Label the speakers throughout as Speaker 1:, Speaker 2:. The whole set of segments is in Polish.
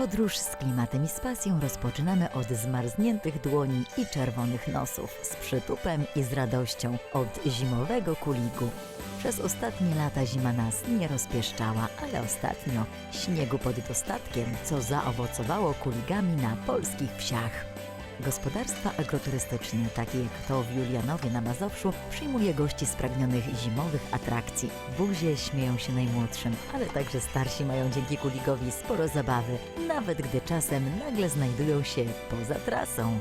Speaker 1: Podróż z klimatem i z pasją rozpoczynamy od zmarzniętych dłoni i czerwonych nosów, z przytupem i z radością, od zimowego kuligu. Przez ostatnie lata zima nas nie rozpieszczała, ale ostatnio śniegu pod dostatkiem, co zaowocowało kuligami na polskich wsiach. Gospodarstwa agroturystyczne, takie jak to w Julianowie na Mazowszu, przyjmuje gości spragnionych zimowych atrakcji. Buzie śmieją się najmłodszym, ale także starsi mają dzięki kuligowi sporo zabawy, nawet gdy czasem nagle znajdują się poza trasą.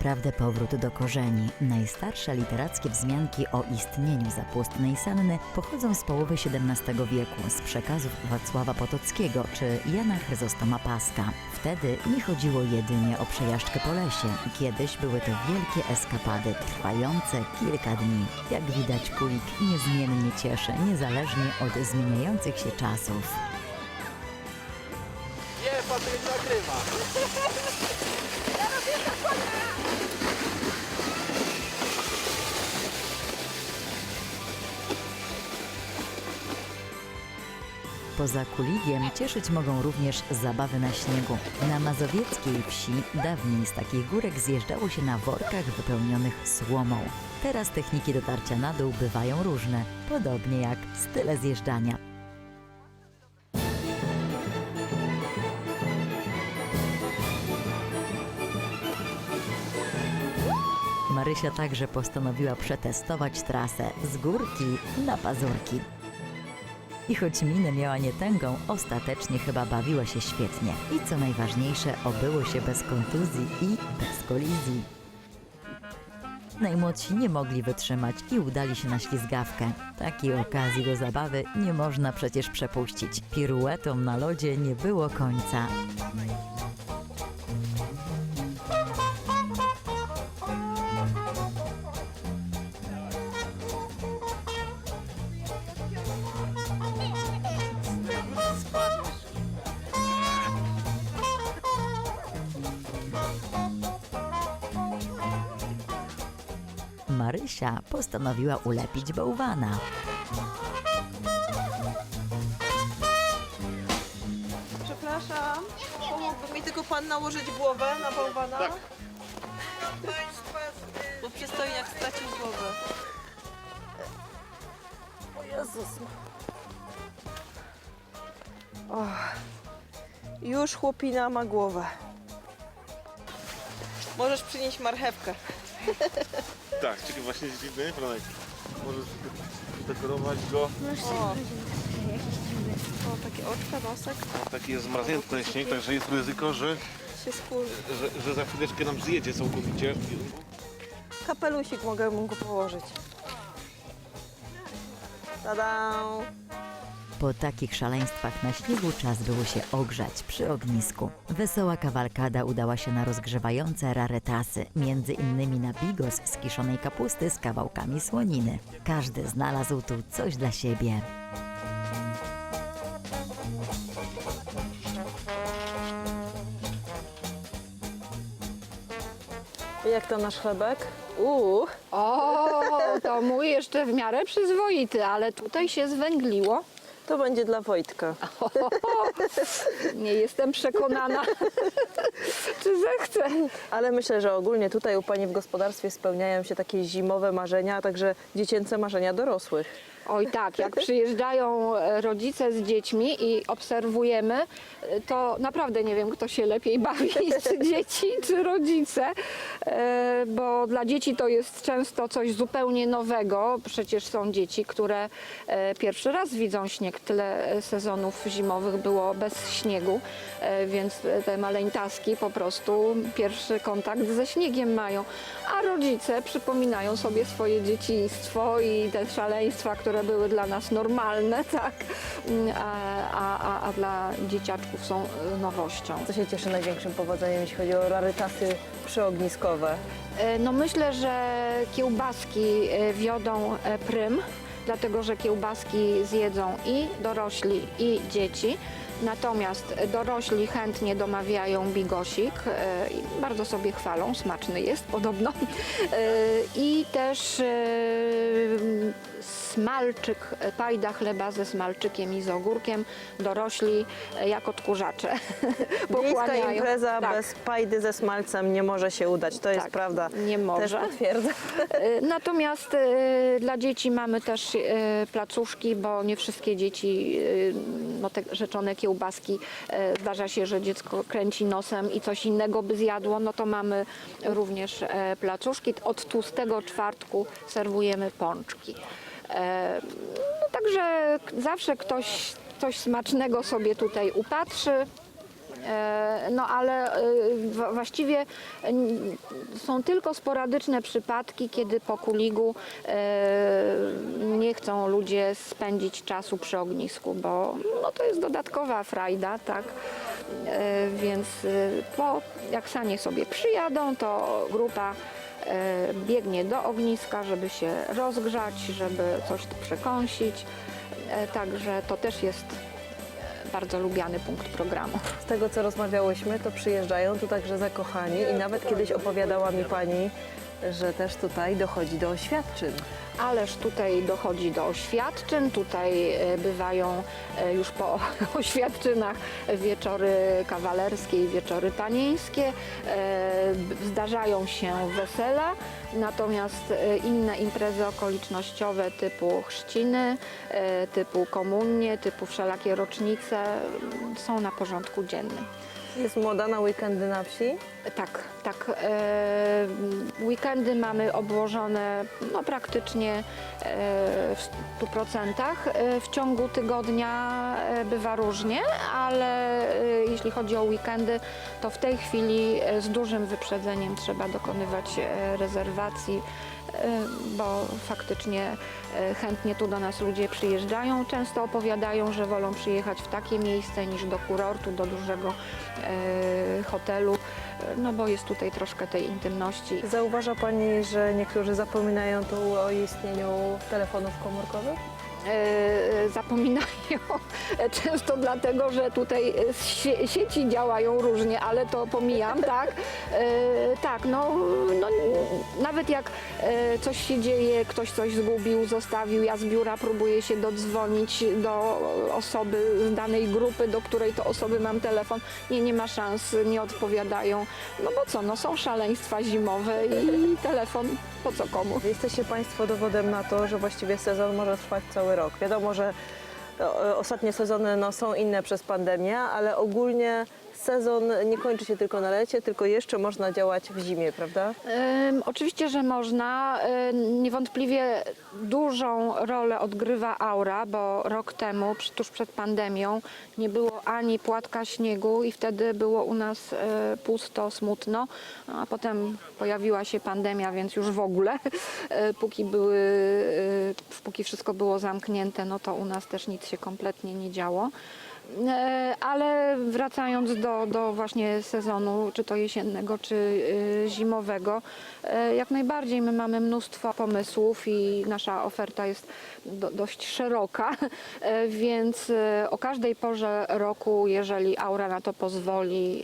Speaker 1: Naprawdę powrót do korzeni. Najstarsze literackie wzmianki o istnieniu zapustnej Sanny pochodzą z połowy XVII wieku, z przekazów Wacława Potockiego czy Jana Chryzostoma Paska. Wtedy nie chodziło jedynie o przejażdżkę po lesie. Kiedyś były to wielkie eskapady, trwające kilka dni. Jak widać, kulik niezmiennie cieszy, niezależnie od zmieniających się czasów.
Speaker 2: Nie, Patryk nagrywa.
Speaker 1: Poza kuligiem cieszyć mogą również zabawy na śniegu. Na mazowieckiej wsi dawniej z takich górek zjeżdżało się na workach wypełnionych słomą. Teraz techniki dotarcia na dół bywają różne, podobnie jak style zjeżdżania. Marysia także postanowiła przetestować trasę z górki na pazurki. I choć minę miała nietęgą, ostatecznie chyba bawiła się świetnie. I co najważniejsze, obyło się bez kontuzji i bez kolizji. Najmłodsi nie mogli wytrzymać i udali się na ślizgawkę. Takiej okazji do zabawy nie można przecież przepuścić. Piruetom na lodzie nie było końca. Marysia postanowiła ulepić bałwana.
Speaker 3: Przepraszam, pomógłby mi tylko pan nałożyć głowę na bałwana?
Speaker 2: Tak.
Speaker 3: Bo przystojniak stracił głowę. O Jezus. O, już chłopina ma głowę. Możesz przynieść marchewkę.
Speaker 2: Tak, czyli właśnie jest dziwny, Franek. Możesz dekorować go.
Speaker 3: O. o, takie oczka, nosek
Speaker 2: Taki jest zmarznięty ten śnieg, także jest ryzyko, że,
Speaker 3: się
Speaker 2: że, że za chwileczkę nam zjedzie całkowicie.
Speaker 3: Kapelusik mogę mu go położyć. Tada!
Speaker 1: Po takich szaleństwach na śniegu czas było się ogrzać przy ognisku. Wesoła kawalkada udała się na rozgrzewające raretasy, między innymi na bigos z kiszonej kapusty z kawałkami słoniny. Każdy znalazł tu coś dla siebie.
Speaker 3: Jak to nasz chlebek? Uuu,
Speaker 4: O, to mój jeszcze w miarę przyzwoity, ale tutaj się zwęgliło.
Speaker 3: To będzie dla Wojtka.
Speaker 4: Nie jestem przekonana, czy zechcę.
Speaker 3: Ale myślę, że ogólnie tutaj u Pani w gospodarstwie spełniają się takie zimowe marzenia, a także dziecięce marzenia dorosłych.
Speaker 4: Oj tak, jak przyjeżdżają e, rodzice z dziećmi i obserwujemy, e, to naprawdę nie wiem, kto się lepiej bawi, czy dzieci, czy rodzice, E, bo dla dzieci to jest często coś zupełnie nowego. Przecież są dzieci, które pierwszy raz widzą śnieg. Tyle sezonów zimowych było bez śniegu, więc te maleńtaski po prostu pierwszy kontakt ze śniegiem mają. A rodzice przypominają sobie swoje dzieciństwo i te szaleństwa, które były dla nas normalne, tak, Mm, a, a, a, dla dzieciaczków są e, nowością.
Speaker 3: Co się cieszy największym powodzeniem, jeśli chodzi o rarytasy przyogniskowe?
Speaker 4: E, No myślę, że kiełbaski e, wiodą prym, dlatego że kiełbaski zjedzą i dorośli, i dzieci. Natomiast dorośli chętnie domawiają bigosik i bardzo sobie chwalą, smaczny jest podobno. I też smalczyk, e, pajda chleba ze smalczykiem i z ogórkiem. Dorośli e, jak odkurzacze
Speaker 3: Miejska
Speaker 4: pochłaniają.
Speaker 3: impreza
Speaker 4: Tak.
Speaker 3: bez pajdy ze smalcem nie może się udać, to jest
Speaker 4: Tak,
Speaker 3: prawda.
Speaker 4: nie może.
Speaker 3: Też.
Speaker 4: E, Natomiast e, dla dzieci mamy też e, placuszki, bo nie wszystkie dzieci, e, no te rzeczone kiełbaski, e, zdarza się, że dziecko kręci nosem i coś innego by zjadło, no to mamy również e, placuszki. Od tłustego czwartku serwujemy pączki. No, także zawsze ktoś coś smacznego sobie tutaj upatrzy. E, No ale e, właściwie są tylko sporadyczne przypadki, kiedy po kuligu e, nie chcą ludzie spędzić czasu przy ognisku, bo no, to jest dodatkowa frajda, tak? Więc po, jak sanie sobie przyjadą, to grupa biegnie do ogniska, żeby się rozgrzać, żeby coś przekąsić. E, Także to też jest e, bardzo lubiany punkt programu.
Speaker 3: Z tego co rozmawiałyśmy, to przyjeżdżają tu także zakochani i nawet kiedyś opowiadała mi pani, że też tutaj dochodzi do oświadczyn.
Speaker 4: Ależ tutaj dochodzi do oświadczyn, tutaj e, bywają e, już po oświadczynach wieczory kawalerskie i wieczory panieńskie. E, Zdarzają się wesela, natomiast inne imprezy okolicznościowe typu chrzciny, typu komunie, typu wszelakie rocznice są na porządku dziennym.
Speaker 3: Jest moda na weekendy na wsi.
Speaker 4: Tak, tak. E, weekendy mamy obłożone no, praktycznie e, w 100%. E, w ciągu tygodnia bywa różnie, ale jeśli chodzi o weekendy, to w tej chwili z dużym wyprzedzeniem trzeba dokonywać rezerwacji, bo faktycznie chętnie tu do nas ludzie przyjeżdżają. Często opowiadają, że wolą przyjechać w takie miejsce niż do kurortu, do dużego hotelu, no bo jest tutaj troszkę tej intymności.
Speaker 3: Zauważa pani, że niektórzy zapominają tu o istnieniu telefonów komórkowych?
Speaker 4: E, zapominają. Często dlatego, że tutaj sie- sieci działają różnie, ale to pomijam, tak? E, Tak, no, no nawet jak e, coś się dzieje, ktoś coś zgubił, zostawił, ja z biura próbuję się dodzwonić do osoby z danej grupy, do której to osoby mam telefon, nie, nie ma szans, nie odpowiadają, no bo co, no są szaleństwa zimowe i telefon po co komu?
Speaker 3: Jesteście Państwo dowodem na to, że właściwie sezon może trwać cały rok. Wiadomo, że o, ostatnie sezony no, są inne przez pandemię, ale ogólnie sezon nie kończy się tylko na lecie, tylko jeszcze można działać w zimie, prawda?
Speaker 4: Oczywiście, że można. Niewątpliwie dużą rolę odgrywa aura, bo rok temu, tuż przed pandemią, nie było ani płatka śniegu i wtedy było u nas e, pusto, smutno. A potem pojawiła się pandemia, więc już w ogóle, e, póki, były, e, póki wszystko było zamknięte, no to u nas też nic się kompletnie nie działo. E, Ale wracając do, do właśnie sezonu, czy to jesiennego, czy y, zimowego, e, jak najbardziej my mamy mnóstwo pomysłów i nasza oferta jest do, dość szeroka, e, więc o każdej porze roku, jeżeli aura na to pozwoli,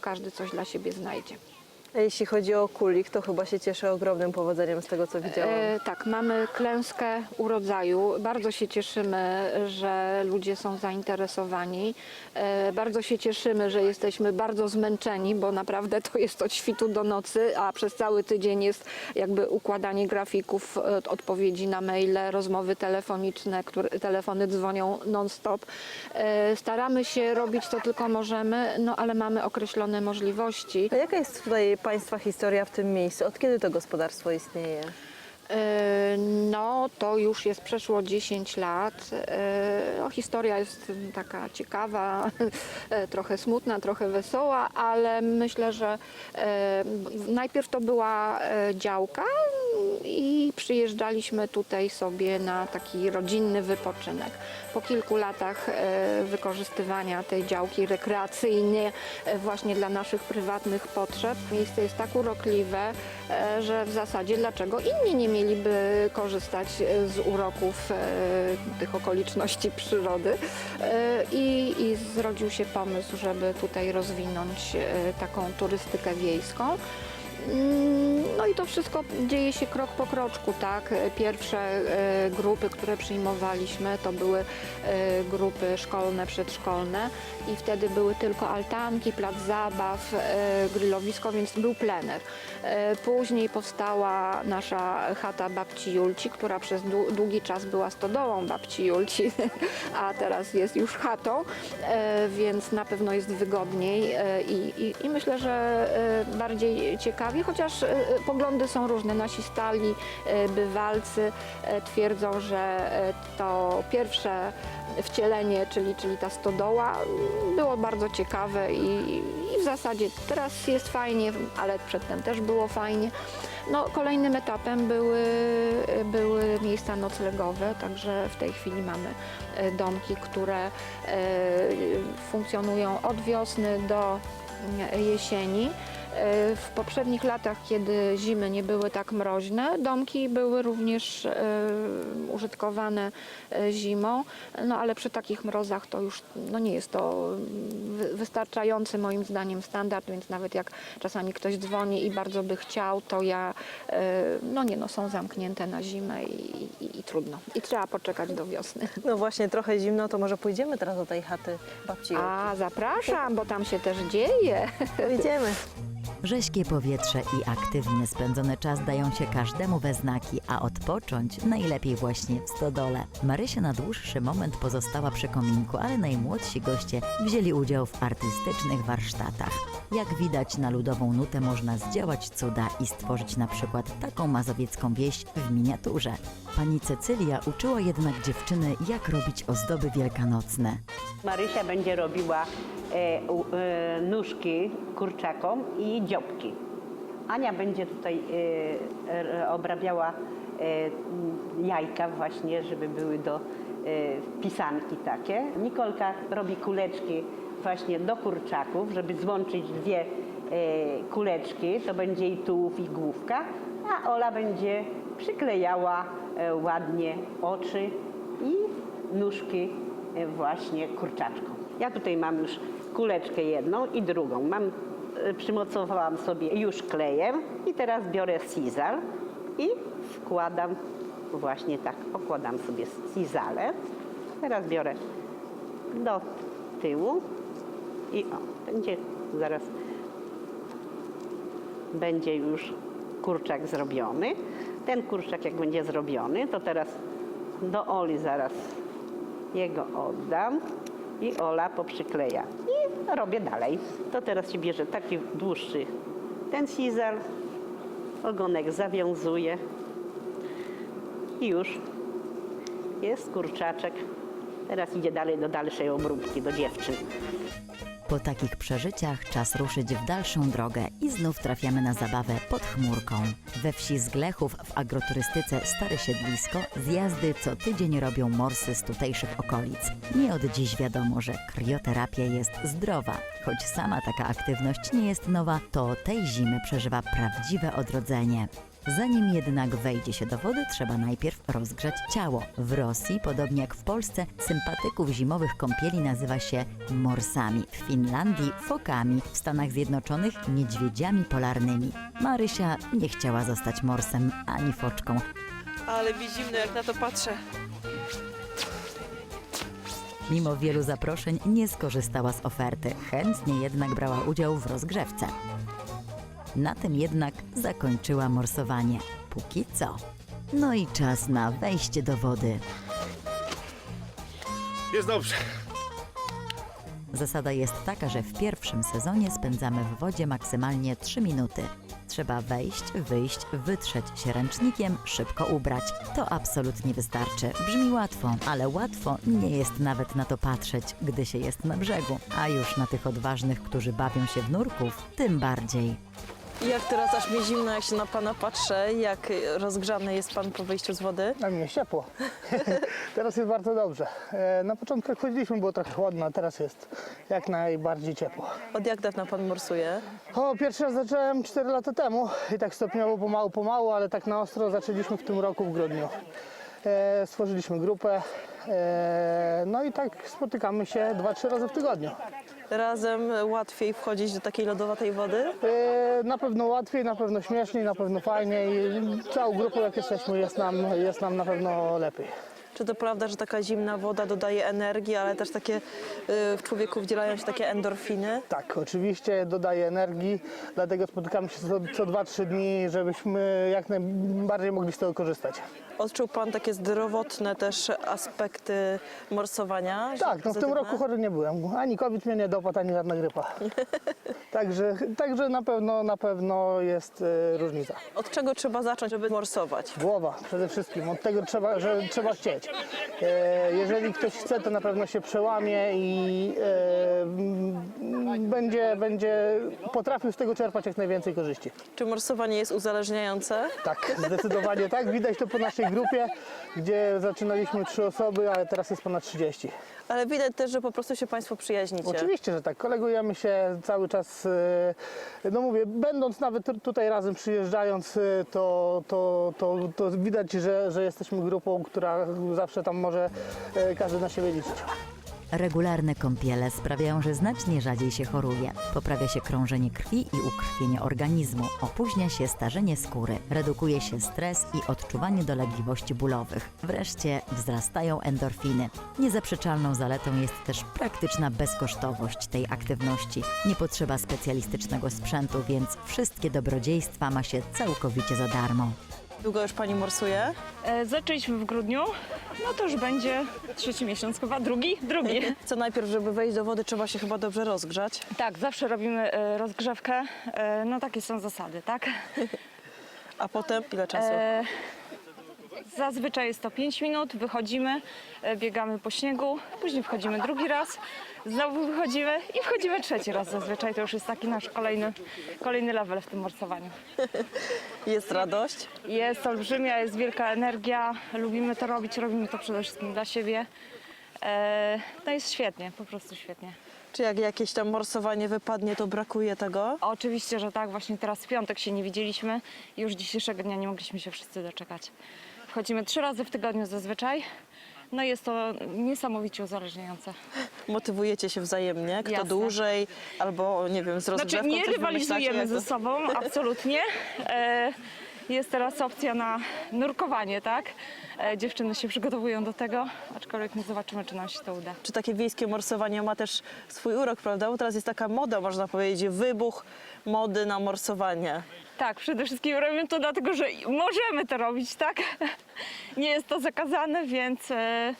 Speaker 4: każdy coś dla siebie znajdzie.
Speaker 3: A jeśli chodzi o kulik, to chyba się cieszy ogromnym powodzeniem z tego, co widziałam.
Speaker 4: E, tak, mamy klęskę urodzaju. Bardzo się cieszymy, że ludzie są zainteresowani. E, bardzo się cieszymy, że jesteśmy bardzo zmęczeni, bo naprawdę to jest od świtu do nocy, a przez cały tydzień jest jakby układanie grafików, e, odpowiedzi na maile, rozmowy telefoniczne, które, telefony dzwonią non-stop. E, staramy się robić to tylko możemy, no ale mamy określone możliwości.
Speaker 3: A jaka jest tutaj Państwa historia w tym miejscu? Od kiedy to gospodarstwo istnieje?
Speaker 4: E, No, to już jest przeszło 10 lat. E, No, historia jest taka ciekawa, e, trochę smutna, trochę wesoła, ale myślę, że e, najpierw to była e, działka i przyjeżdżaliśmy tutaj sobie na taki rodzinny wypoczynek. Po kilku latach wykorzystywania tej działki rekreacyjnie właśnie dla naszych prywatnych potrzeb, miejsce jest tak urokliwe, że w zasadzie dlaczego inni nie mieliby korzystać e, z uroków e, tych okoliczności przyrody. E, I, I zrodził się pomysł, żeby tutaj rozwinąć taką turystykę wiejską. Mm, No i to wszystko dzieje się krok po kroczku, tak? Pierwsze e, grupy, które przyjmowaliśmy, to były e, grupy szkolne, przedszkolne i wtedy były tylko altanki, plac zabaw, e, grillowisko, więc był plener. Później powstała nasza chata babci Julci, która przez dłu- długi czas była stodołą babci Julci, a teraz jest już chatą, więc na pewno jest wygodniej i, i, i myślę, że bardziej chociaż e, poglądy są różne. Nasi stali e, bywalcy e, twierdzą, że e, to pierwsze wcielenie, czyli, czyli ta stodoła, było bardzo ciekawe i, i w zasadzie teraz jest fajnie, ale przedtem też było fajnie. No, kolejnym etapem były, były miejsca noclegowe, także w tej chwili mamy e, domki, które e, funkcjonują od wiosny do mm, jesieni. E, W poprzednich latach, kiedy zimy nie były tak mroźne, domki były również e, użytkowane e, zimą, no ale przy takich mrozach to już no nie jest to wy- wystarczający moim zdaniem standard, więc nawet jak czasami ktoś dzwoni i bardzo by chciał, to ja, no nie no, są zamknięte na zimę i, i, i trudno. I trzeba poczekać do wiosny.
Speaker 3: No właśnie, trochę zimno, to może pójdziemy teraz do tej chaty babci Julki.
Speaker 4: A, zapraszam, bo tam się też dzieje.
Speaker 3: Idziemy.
Speaker 1: Rześkie powietrze i aktywnie spędzony czas dają się każdemu we znaki, a odpocząć najlepiej właśnie w stodole. Marysia na dłuższy moment pozostała przy kominku, ale najmłodsi goście wzięli udział w artystycznych warsztatach. Jak widać, na ludową nutę można zdziałać cuda i stworzyć na przykład taką mazowiecką wieś w miniaturze. Pani Cecylia uczyła jednak dziewczyny, jak robić ozdoby wielkanocne.
Speaker 5: Marysia będzie robiła nóżki kurczakom i dziobki. Ania będzie tutaj e, e, obrabiała e, jajka właśnie, żeby były do e, pisanki takie. Nikolka robi kuleczki właśnie do kurczaków, żeby złączyć dwie e, kuleczki. To będzie i tułów i główka. A Ola będzie przyklejała e, ładnie oczy i nóżki e, właśnie kurczaczką. Ja tutaj mam już kuleczkę jedną i drugą. Mam, e, przymocowałam sobie już klejem i teraz biorę sizal i wkładam właśnie tak, okładam sobie sizale. Teraz biorę do tyłu i o, będzie zaraz będzie już kurczak zrobiony. Ten kurczak jak będzie zrobiony, to teraz do Oli zaraz jego oddam i Ola poprzykleja. Robię dalej. To teraz się bierze taki dłuższy ten sizal, ogonek zawiązuje i już jest kurczaczek. Teraz idzie dalej do dalszej obróbki, do dziewczyn.
Speaker 1: Po takich przeżyciach czas ruszyć w dalszą drogę i znów trafiamy na zabawę pod chmurką. We wsi Zglechów w agroturystyce Stare Siedlisko zjazdy co tydzień robią morsy z tutejszych okolic. Nie od dziś wiadomo, że krioterapia jest zdrowa. Choć sama taka aktywność nie jest nowa, to tej zimy przeżywa prawdziwe odrodzenie. Zanim jednak wejdzie się do wody, trzeba najpierw rozgrzać ciało. W Rosji, podobnie jak w Polsce, sympatyków zimowych kąpieli nazywa się morsami. W Finlandii fokami, w Stanach Zjednoczonych niedźwiedziami polarnymi. Marysia nie chciała zostać morsem ani foczką.
Speaker 6: Ale mi zimno, jak na to patrzę.
Speaker 1: Mimo wielu zaproszeń nie skorzystała z oferty, chętnie jednak brała udział w rozgrzewce. Na tym jednak zakończyła morsowanie. Póki co. No i czas na wejście do wody.
Speaker 2: Jest dobrze.
Speaker 1: Zasada jest taka, że w pierwszym sezonie spędzamy w wodzie maksymalnie 3 minuty. Trzeba wejść, wyjść, wytrzeć się ręcznikiem, szybko ubrać. To absolutnie wystarczy. Brzmi łatwo, ale łatwo nie jest nawet na to patrzeć, gdy się jest na brzegu. A już na tych odważnych, którzy bawią się w nurków, tym bardziej.
Speaker 3: Jak teraz aż mi zimno, jak się na pana patrzę, jak rozgrzany jest pan po wyjściu z wody?
Speaker 7: Na mnie jest ciepło. teraz jest bardzo dobrze. E, Na początku jak chodziliśmy było trochę chłodno, a teraz jest jak najbardziej ciepło.
Speaker 3: Od jak dawna pan morsuje?
Speaker 7: O, pierwszy raz zacząłem 4 lata temu i tak stopniowo, pomału, pomału, ale tak na ostro zaczęliśmy w tym roku w grudniu. E, stworzyliśmy grupę, e, no i tak spotykamy się 2-3 razy w tygodniu.
Speaker 3: Razem łatwiej wchodzić do takiej lodowatej wody?
Speaker 7: E, na pewno łatwiej, na pewno śmieszniej, na pewno fajniej. Całą grupą jak jesteśmy jest nam, jest nam na pewno lepiej.
Speaker 3: Czy to prawda, że taka zimna woda dodaje energii, ale też takie y, w człowieku wdzielają się takie endorfiny?
Speaker 7: Tak, oczywiście dodaje energii, dlatego spotykamy się co, co 2-3 dni, żebyśmy jak najbardziej mogli z tego korzystać.
Speaker 3: Odczuł pan takie zdrowotne też aspekty morsowania?
Speaker 7: Tak, no w tym roku chory nie byłem. Ani COVID mnie nie dopadł, ani żadna grypa. Także, także na pewno na pewno jest e, różnica.
Speaker 3: Od czego trzeba zacząć, żeby morsować?
Speaker 7: Głowa przede wszystkim, od tego trzeba, że trzeba chcieć. E, jeżeli ktoś chce, to na pewno się przełamie i e, będzie, będzie potrafił z tego czerpać jak najwięcej korzyści.
Speaker 3: Czy morsowanie jest uzależniające?
Speaker 7: Tak, zdecydowanie tak. Widać to po naszej grupie, gdzie zaczynaliśmy trzy osoby, ale teraz jest ponad 30.
Speaker 3: Ale widać też, że po prostu się państwo przyjaźnicie.
Speaker 7: Oczywiście, że tak. Kolegujemy się cały czas. e, No mówię, będąc nawet tu- tutaj razem, przyjeżdżając, e, to, to, to, to widać, że, że jesteśmy grupą, która zawsze tam może e, każdy na siebie liczyć.
Speaker 1: Regularne kąpiele sprawiają, że znacznie rzadziej się choruje. Poprawia się krążenie krwi i ukrwienie organizmu, opóźnia się starzenie skóry, redukuje się stres i odczuwanie dolegliwości bólowych. Wreszcie wzrastają endorfiny. Niezaprzeczalną zaletą jest też praktyczna bezkosztowość tej aktywności. Nie potrzeba specjalistycznego sprzętu, więc wszystkie dobrodziejstwa ma się całkowicie za darmo.
Speaker 3: Długo już pani morsuje?
Speaker 8: E, Zaczęliśmy w grudniu, no to już będzie trzeci miesiąc chyba, drugi? Drugi.
Speaker 3: Co najpierw, żeby wejść do wody, trzeba się chyba dobrze rozgrzać.
Speaker 8: Tak, zawsze robimy e, rozgrzewkę, e, no takie są zasady, tak?
Speaker 3: A potem ile czasu?
Speaker 8: E, Zazwyczaj jest to 5 minut, wychodzimy, e, biegamy po śniegu, później wchodzimy drugi raz, znowu wychodzimy i wchodzimy trzeci raz zazwyczaj. To już jest taki nasz kolejny, kolejny level w tym morsowaniu.
Speaker 3: Jest radość?
Speaker 8: Jest olbrzymia, jest wielka energia, lubimy to robić, robimy to przede wszystkim dla siebie. E, No jest świetnie, po prostu świetnie.
Speaker 3: Czy jak jakieś tam morsowanie wypadnie, to brakuje tego?
Speaker 8: Oczywiście, że tak. Właśnie teraz w piątek się nie widzieliśmy. Już dzisiejszego dnia nie mogliśmy się wszyscy doczekać. Wchodzimy trzy razy w tygodniu zazwyczaj. No i jest to niesamowicie uzależniające.
Speaker 3: Motywujecie się wzajemnie, kto
Speaker 8: Jasne.
Speaker 3: dłużej, albo nie wiem, z rozgrzewką
Speaker 8: Znaczy nie
Speaker 3: coś wymyślacie,
Speaker 8: rywalizujemy ze sobą, absolutnie. E, Jest teraz opcja na nurkowanie, tak? E, Dziewczyny się przygotowują do tego, aczkolwiek nie zobaczymy, czy nam się to uda.
Speaker 3: Czy takie wiejskie morsowanie ma też swój urok, prawda? Bo teraz jest taka moda, można powiedzieć, wybuch mody na morsowanie.
Speaker 8: Tak, przede wszystkim robimy to dlatego, że możemy to robić, tak? Nie jest to zakazane, więc e,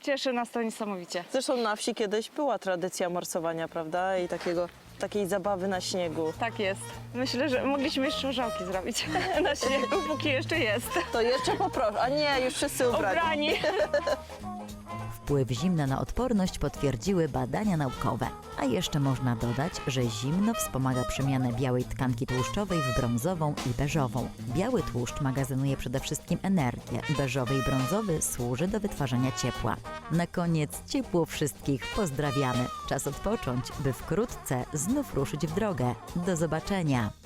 Speaker 8: cieszy nas to niesamowicie.
Speaker 3: Zresztą na wsi kiedyś była tradycja morsowania, prawda? I takiego, takiej zabawy na śniegu.
Speaker 8: Tak jest. Myślę, że mogliśmy jeszcze orzałki zrobić na śniegu, póki jeszcze jest.
Speaker 3: To jeszcze poproszę. A nie, już wszyscy ubrani.
Speaker 8: Obrani.
Speaker 1: Wpływ zimna na odporność potwierdziły badania naukowe. A jeszcze można dodać, że zimno wspomaga przemianę białej tkanki tłuszczowej w brązową i beżową. Biały tłuszcz magazynuje przede wszystkim energię, beżowy i brązowy służy do wytwarzania ciepła. Na koniec ciepło wszystkich pozdrawiamy. Czas odpocząć, by wkrótce znów ruszyć w drogę. Do zobaczenia!